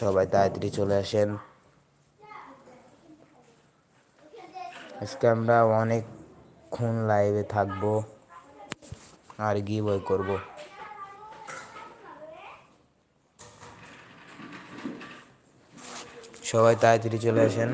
সবাই তাড়াতাড়ি চলে আসেন। আজকে আমরা অনেকক্ষণ লাইভে থাকব, আর গিভ বই করব। সবাই তাড়াতাড়ি চলে আসেন।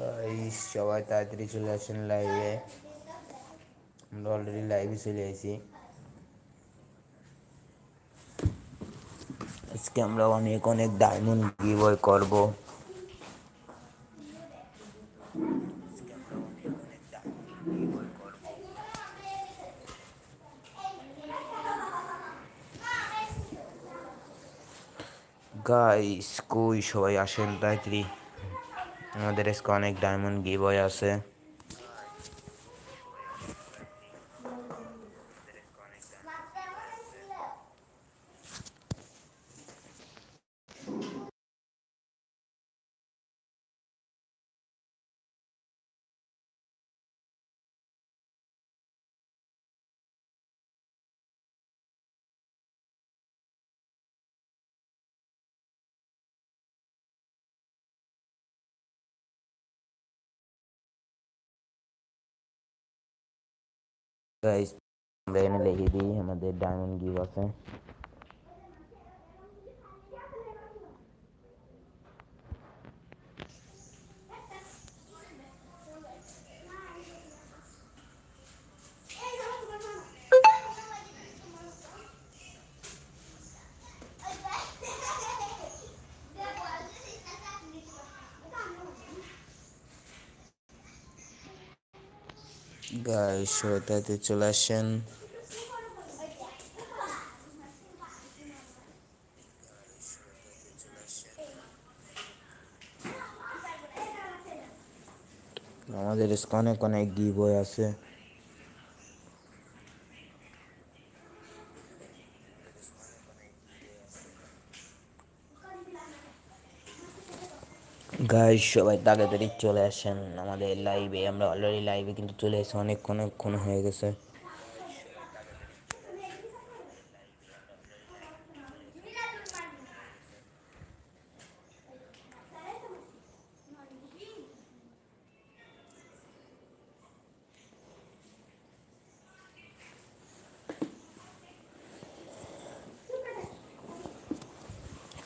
গাইস সবাই তাড়াতাড়ি চলে আসেন লাইভে আমরা অলরেডি লাইভে চলে আসি আজকে আমরা অনেক অনেক ডায়মন্ড গিভওয়ে করব। গাইস কই সবাই আসেন তাড়াতাড়ি। আমাদের এসকে অনেক ডায়মন্ড গিভ আছে। গাইস আমরা এখানে লিখে দিই আমাদের ডায়মন্ড গিভ আছে গাইস ওটাতে চলে আসেন আমাদের অনেক অনেক গিভ আছে। গাইস সবাই তাড়াতাড়ি চলে আসেন আমাদের লাইভে আমরা অলরেডি লাইভে কিন্তু চলে এসেছি, অনেকক্ষণ অনেকক্ষণ হয়ে গেছে।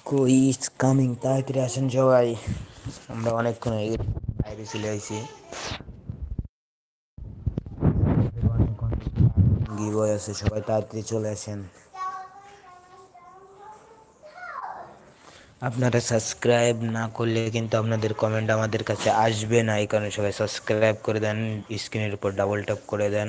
কই কামিং তাড়াতাড়ি আসেন সবাই। আমরা অনেকক্ষণ হয়ে লাইভে চলে আসি গিবয় আছে, সবাই তাড়াতাড়ি চলে আসেন। আপনারা সাবস্ক্রাইব না করলে কিন্তু আপনাদের কমেন্ট আমাদের কাছে আসবে না, এই কারণে সবাই সাবস্ক্রাইব করে দেন স্ক্রিনের উপর ডাবল ট্যাপ করে দেন।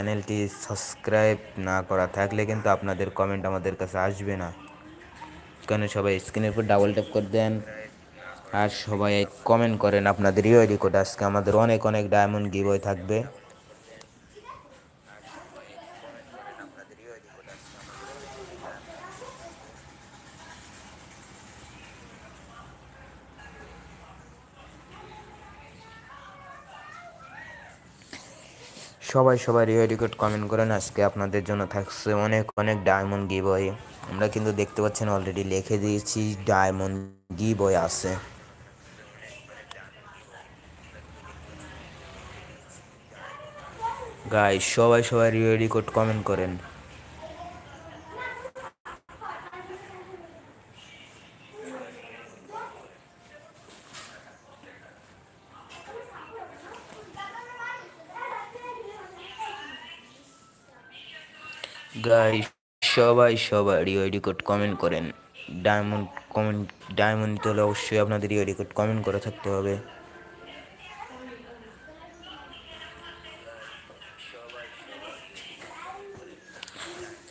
চ্যানেলটি সাবস্ক্রাইব না করা থাকলে কিন্তু আপনাদের কমেন্ট আমাদের কাছে আসবে না। কেন সবাই স্ক্রিনের উপর ডাবল ট্যাপ করে দেন আর সবাই কমেন্ট করেন আপনাদের ইয়ে রিকোড আজকে আমাদের অনেক অনেক ডায়মন্ড গিভওয়ে থাকবে। সবাই সবাই রিওয়ার্ড কোড কমেন্ট করেন। আজকে আপনাদের জন্য থাকছে অনেক অনেক ডায়মন্ড গি বই আমরা কিন্তু দেখতে পাচ্ছেন অলরেডি লিখে দিয়েছি ডায়মন্ড গি বই আছে। গাই সবাই সবাই রিওয়ার্ড কোড কমেন্ট করেন। গাই, সবাই সবাই রিওয়াইডি কোড কমেন্ট করেন। ডায়মন্ড কমেন্ট ডায়মন্ড হলে অবশ্যই আপনাদের রিওয়াইডি কোড কমেন্ট করে থাকতে হবে।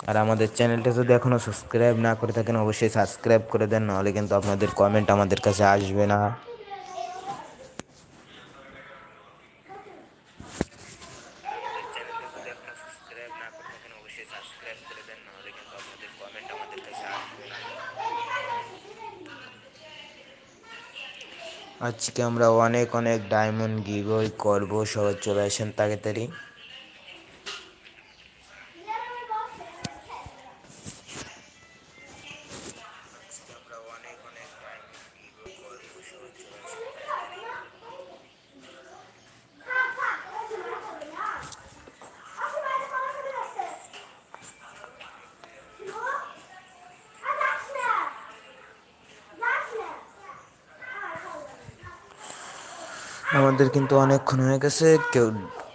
আর আমাদের চ্যানেলটা যদি এখনও সাবস্ক্রাইব না করে থাকেন, অবশ্যই সাবস্ক্রাইব করে দেন, নাহলে কিন্তু আপনাদের কমেন্ট আমাদের কাছে আসবে না। আজকে আমরা অনেক অনেক ডায়মন্ড গিভওয়ে করব। সবাই চলে আসেন তাড়াতাড়ি। আমাদের কিন্তু অনেকক্ষণ হয়ে গেছে, কেউ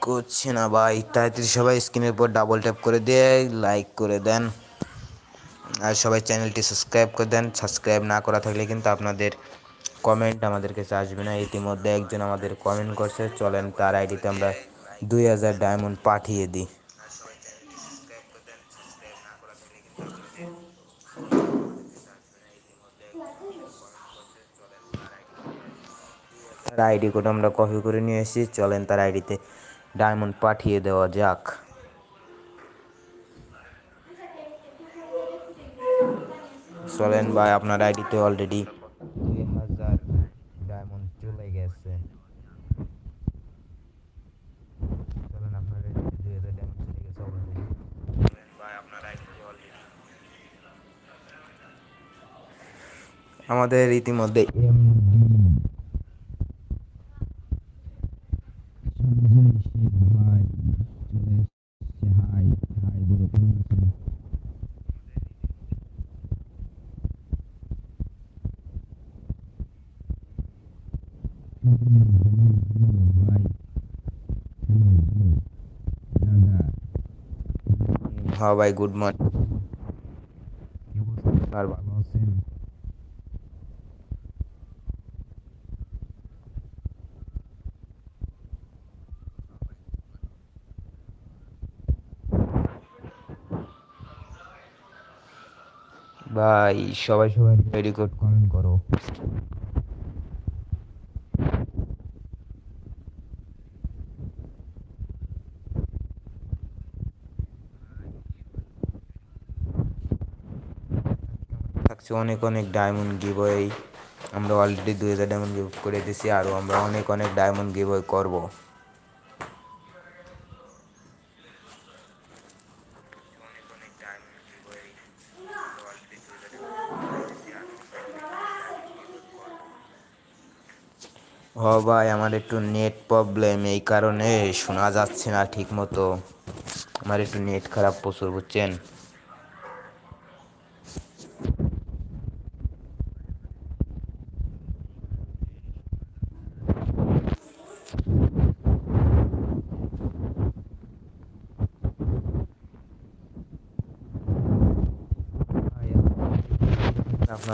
করছে না ভাই। তাড়াতাড়ি সবাই স্ক্রিনের উপর ডাবল ট্যাপ করে দিয়ে লাইক করে দেন। আর সবাই চ্যানেলটি সাবস্ক্রাইব করে দেন। সাবস্ক্রাইব না করা থাকলে কিন্তু আপনাদের কমেন্ট আমাদের কাছে আসবে না। ইতিমধ্যে একজন আমাদের কমেন্ট করছে, চলেন তার আইডিতে আমরা দুই হাজার ডায়মন্ড পাঠিয়ে দিই। তার আইডি কোড আমরা কপি করে নিয়ে এসেছি। চলেন তার আইডিতে ডায়মন্ড পাঠিয়ে দেওয়া যাক। চলেন ভাই, আপনার আইডিতে অলরেডি হাজার ডায়মন্ড চলে গেছে। চলেন, আপনার অলরেডি আমাদের ইতিমধ্যে হ্যাঁ ভাই গুড মর্নিং। আর ভালো আছেন? ভাই সবাই সবাই গুড কমেন্ট করো। থাকছে অনেক অনেক ডায়মন্ড গিভওয়ে আমরা অলরেডি দুই হাজার ডায়মন্ড গিভ করে দিয়েছি আরও আমরা অনেক অনেক ডায়মন্ড গিভওয়ে করব। হ ভাই, আমার একটু নেট প্রবলেম এই কারণে শোনা যাচ্ছে না ঠিক মতো আমার একটু নেট খারাপ প্রচুর, বুঝছেন?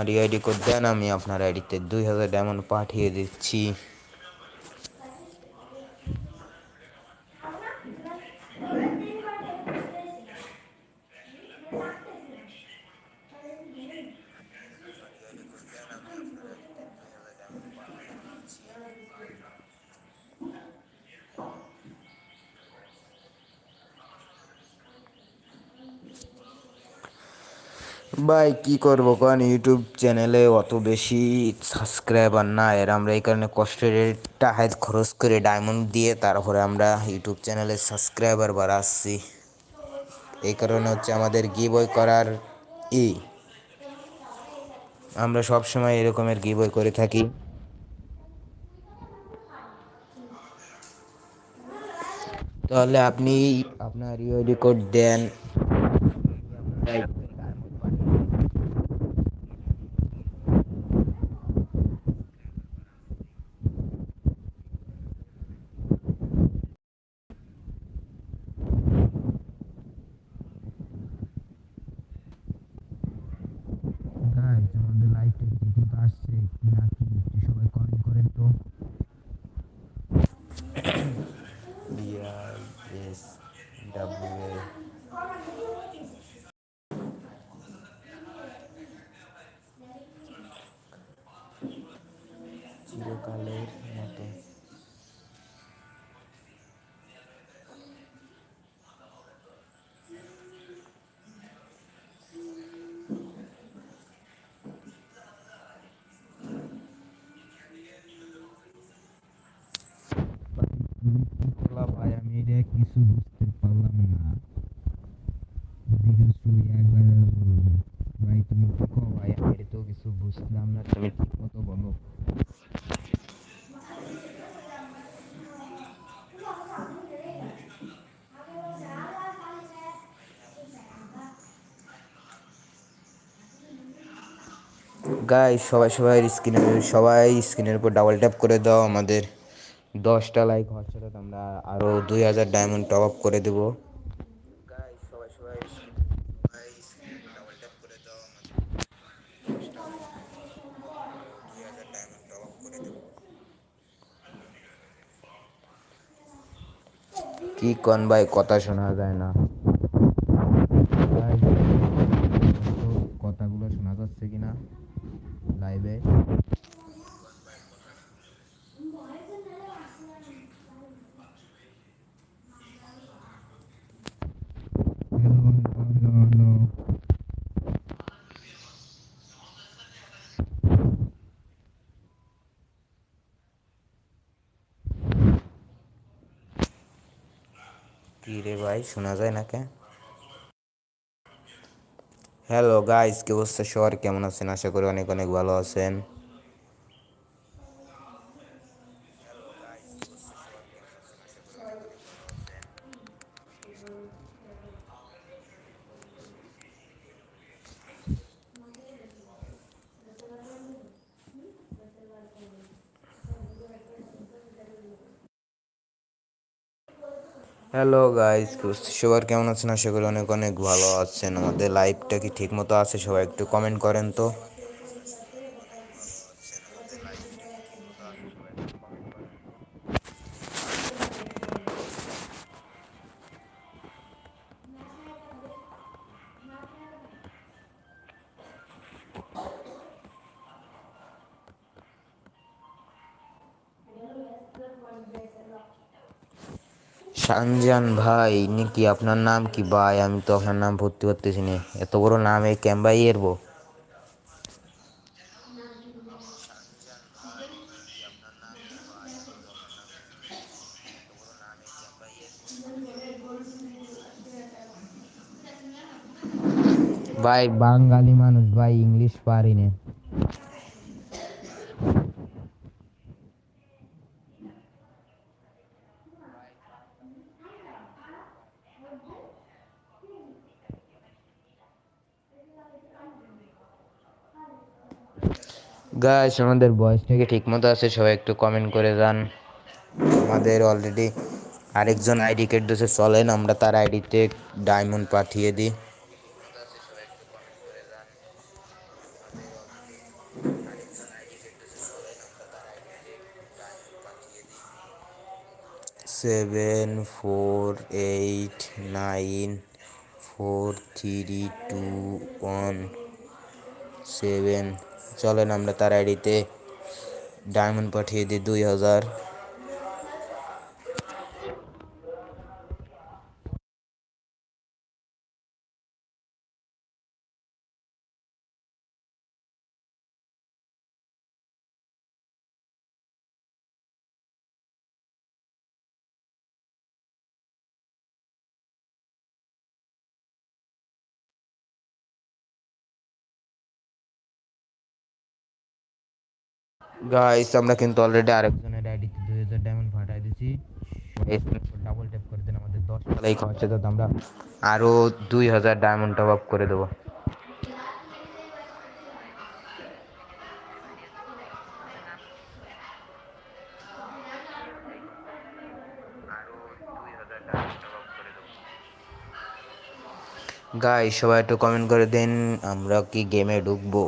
আপনার আইডি কোড দেন আমি আপনার আইডিতে দুই হাজার ডায়মন্ড পাঠিয়ে দিচ্ছি। ভাই, কি করব কারণ ইউটিউব চ্যানেলে অত বেশি সাবস্ক্রাইবার না। এর আমরা এই কারণে কষ্টের টাকা খরচ করে ডায়মন্ড দিয়ে তারপরে আমরা ইউটিউব চ্যানেলে সাবস্ক্রাইবার বাড়াচ্ছি। এই কারণে হচ্ছে আমাদের গিবই করার ই। আমরা সব সময় এরকমের গিবই করে থাকি। তাহলে আপনি আপনার ইউআইডি কোড দেন গাইস আমাদের লাইভটা ঠিক আসছে কি না কি একটু সবাই কমেন্ট করেন তো বিআই এস ডাব্লিউ কালের মতো বলা ভাই আমি এটা কিছু বুঝতে পারলাম না ভিডিও শুরু একবার ভাই তুমি কি কো ভাই আমি এটা তো কিছু বুঝলাম না তুমি ঠিক মতো বলো গাই সবাই সবাই স্ক্রিনের সবাই স্ক্রিনের উপর ডাবল ট্যাপ করে দাও, আমাদের দশটা লাইক হচ্ছে তো আমরা আরও দুই হাজার ডায়মন্ড টপ আপ করে দেবো। কি কন ভাই, কথা শোনা যায় না ভাই, কথাগুলো শোনা যাচ্ছে কিনা লাইভে কি রে ভাই শোনা যায় না কে হ্যালো গাইস কি অবস্থা? সবার কেমন আছেন? আশা করি অনেক অনেক ভালো আছেন। হ্যালো গাইস সবার কেমন আছেন? আশা করি অনেক অনেক ভালো আছেন। আমাদের লাইভটা কি ঠিক মতো আছে? সবাই একটু কমেন্ট করেন তো। শানজান ভাই নাকি আপনার নাম কি ভাই আমি তো আপনার নাম ভর্তি করতেছি না এত বড় নাম এই ক্যাম্বাই এরবো ভাই বাঙালি মানুষ ভাই ইংলিশ পারি না গাইস আমাদের বয়স থেকে ঠিক মতো আছে? সবাই একটু কমেন্ট করে যান। আমাদের অলরেডি আরেকজন আইডি কেট দিয়েছে চলেন আমরা তার আইডিতে ডায়মন্ড পাঠিয়ে দিই। Seven four eight nine four three two one seven চলেন আমরা তার আইডিতে ডায়মন্ড পাঠিয়ে দিই দুই হাজার। গাইস আমরা কিন্তু অলরেডি আরেকজনের আইডিতে দুই হাজার ডায়মন্ড পাঠিয়ে দিছি ডাবল ট্যাপ করে দেন আমাদের দশ লাইক হচ্ছে তো আমরা আরও দুই হাজার ডায়মন্ড টপ আপ করে দেবো। গাই সবাই একটু কমেন্ট করে দেন আমরা কি গেমে ঢুকবো?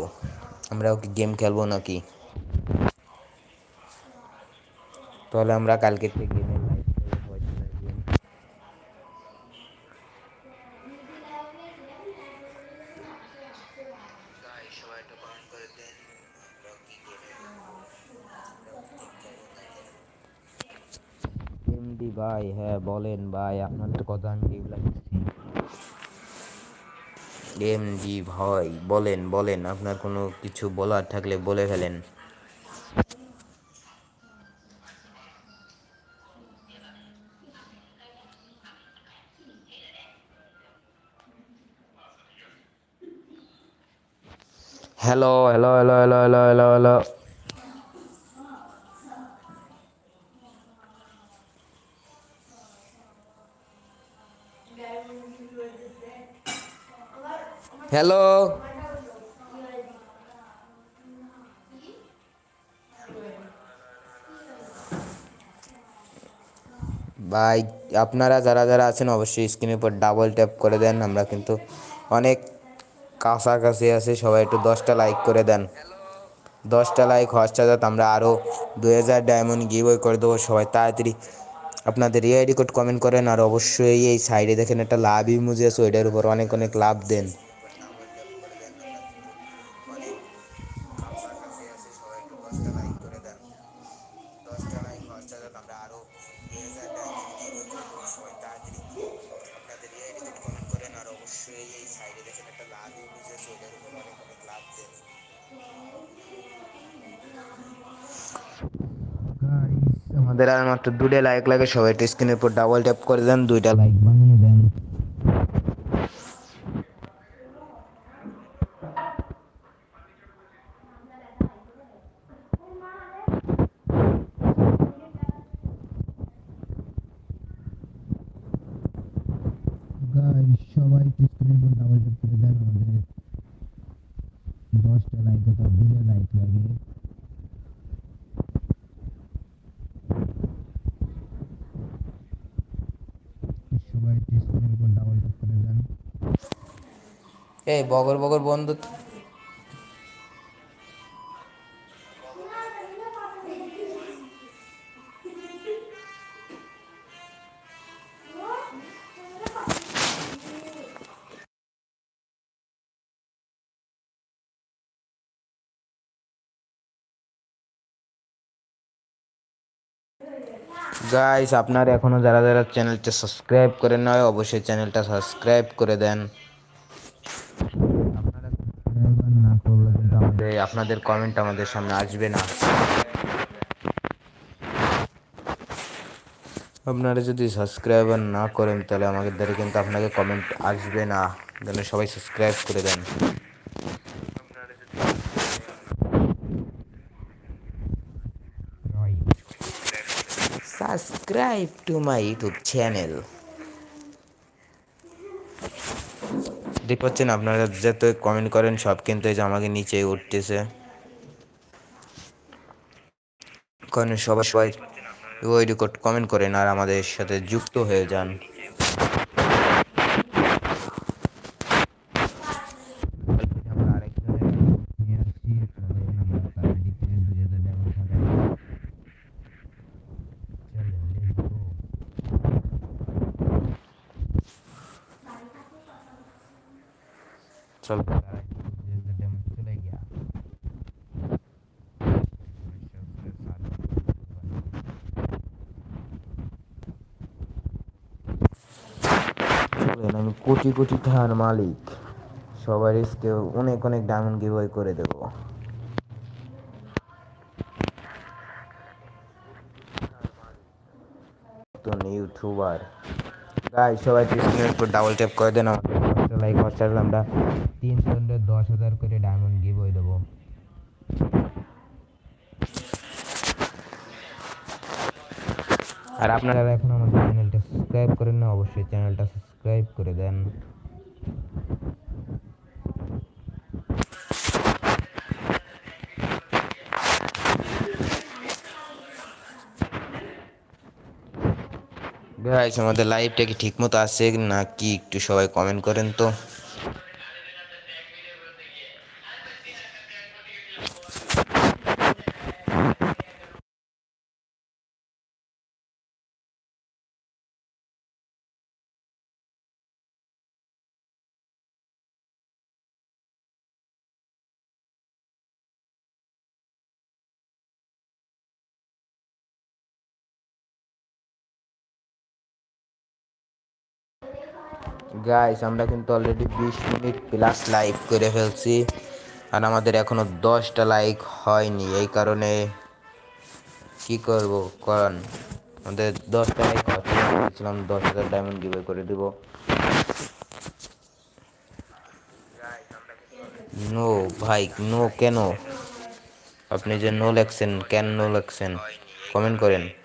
আমরাও কি গেম খেলব নাকি? তাহলে আমরা কালকে থেকে ভাই হ্যাঁ বলেন ভাই আপনার তো কথা আমি এমডি ভাই বলেন বলেন আপনার কোনো কিছু বলার থাকলে বলে ফেলেন। Hello hello hello hello hello hello hello hello ভাই, আপনারা যারা যারা আছেন, অবশ্যই স্ক্রিনের উপর ডাবল ট্যাপ করে দেন। আমরা কিন্তু অনেক কাছাকাছি আছে, সবাই একটু দশটা লাইক করে দেন। দশটা লাইক হওয়ার যাতে আমরা আরও দু হাজার ডায়মন্ড গিভওয়ে করে দেবো, সবাই তাড়াতাড়ি আপনাদের রিআইডি কোড কমেন্ট করেন, আর অবশ্যই এই সাইডে দেখেন একটা লাভ ইমুজি আছে, ওইটার উপর অনেক অনেক লাভ দেন। আর মাত্র দুটো লাইক লাগে, সবাই একটু স্ক্রিনের উপর ডাবল ট্যাপ করে দেন, দুইটা লাইক বানিয়ে দেন সবাই স্ক্রিনের উপর ডাবল ট্যাপ করে দেন আমাদের দশটা লাইক কথা দুটো লাইক লাগে সবাই স্ক্রিনের উপর ডাবল ট্যাপ করে দেন এই বগর বগর বন্ধু। গাইস আপনার এখনও যারা যারা চ্যানেলটা সাবস্ক্রাইব করেন না অবশ্যই চ্যানেলটা সাবস্ক্রাইব করে দেন। আপনারা না করলে কিন্তু আমাদের আপনাদের কমেন্ট আমাদের সামনে আসবে না। আপনারা যদি সাবস্ক্রাইবার না করেন তাহলে আমাদের দ্বারা কিন্তু আপনাকে কমেন্ট আসবে না। যেন সবাই সাবস্ক্রাইব করে দেন। Subscribe to my YouTube channel দেখতে পাচ্ছেন, আপনারা যত কমেন্ট করেন, সব কিন্তু এই যে আমাকে নিচে উঠতেছে। কারণ সবাই সবাই ওই রেকর্ড কমেন্ট করেন আর আমাদের সাথে যুক্ত হয়ে যান আমরা আরেকজনের নিয়ে আসছি তাহলে আমরা তার দিকে দুজনে যেমন থাকাই চলেন লেটস গো আমি কোটি কোটি ধান মালিক। সবার ইসকে অনেক অনেক ডায়মন্ড গিভওয়ে করে দেবো। নতুন ইউটিউবার গাই সবাই পিছনের উপর ডাবল ট্যাপ করে দেন আমার লাইক হচ্ছে আমরা তিন জনের দশ হাজার করে ডায়মন্ড গিভওয়ে দেবো। আর আপনারা এখন আমাদের চ্যানেলটা সাবস্ক্রাইব করেন না, অবশ্যই চ্যানেলটা সাবস্ক্রাইব করে দেন। গাইস আমাদের লাইভটা কি ঠিকমতো আছে নাকি একটু সবাই কমেন্ট করেন তো। গাইস আমরা কিন্তু অলরেডি বিশ মিনিট প্লাস লাইভ করে ফেলছি। আর আমাদের এখনও দশটা লাইক হয়নি। এই কারণে কি করব? কারণ আমাদের দশটা লাইক হচ্ছিলাম দশ হাজার ডায়মন্ড গিভে করে দিব। নো ভাই নো কেন? আপনি যে নো লেখছেন, কেন নো লেখছেন? কমেন্ট করেন।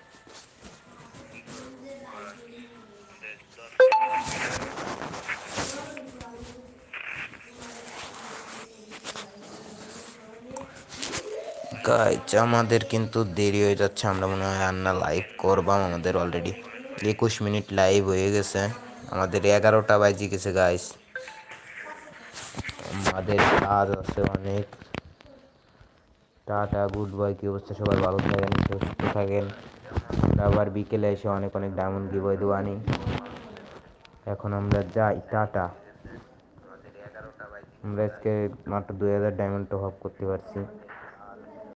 গাইজ আমাদের কিন্তু দেরি হয়ে যাচ্ছে। আমরা মনে হয় আর না লাইভ করবাম। আমাদের অলরেডি একুশ মিনিট লাইভ হয়ে গেছে। আমাদের এগারোটা বাজে গেছে গাইস আমাদের কাজ আছে অনেক। টাটা গুড বাই কি অবস্থা? সবাই ভালো থাকেন, সুস্থ থাকেন। আবার বিকেলে এসে অনেক অনেক ডায়মন্ড গিবই দেবো, আনি। এখন আমরা যাই। টাটা। আমরা আজকে মাত্র দুই হাজার ডায়মন্ড টপ করতে পারছি।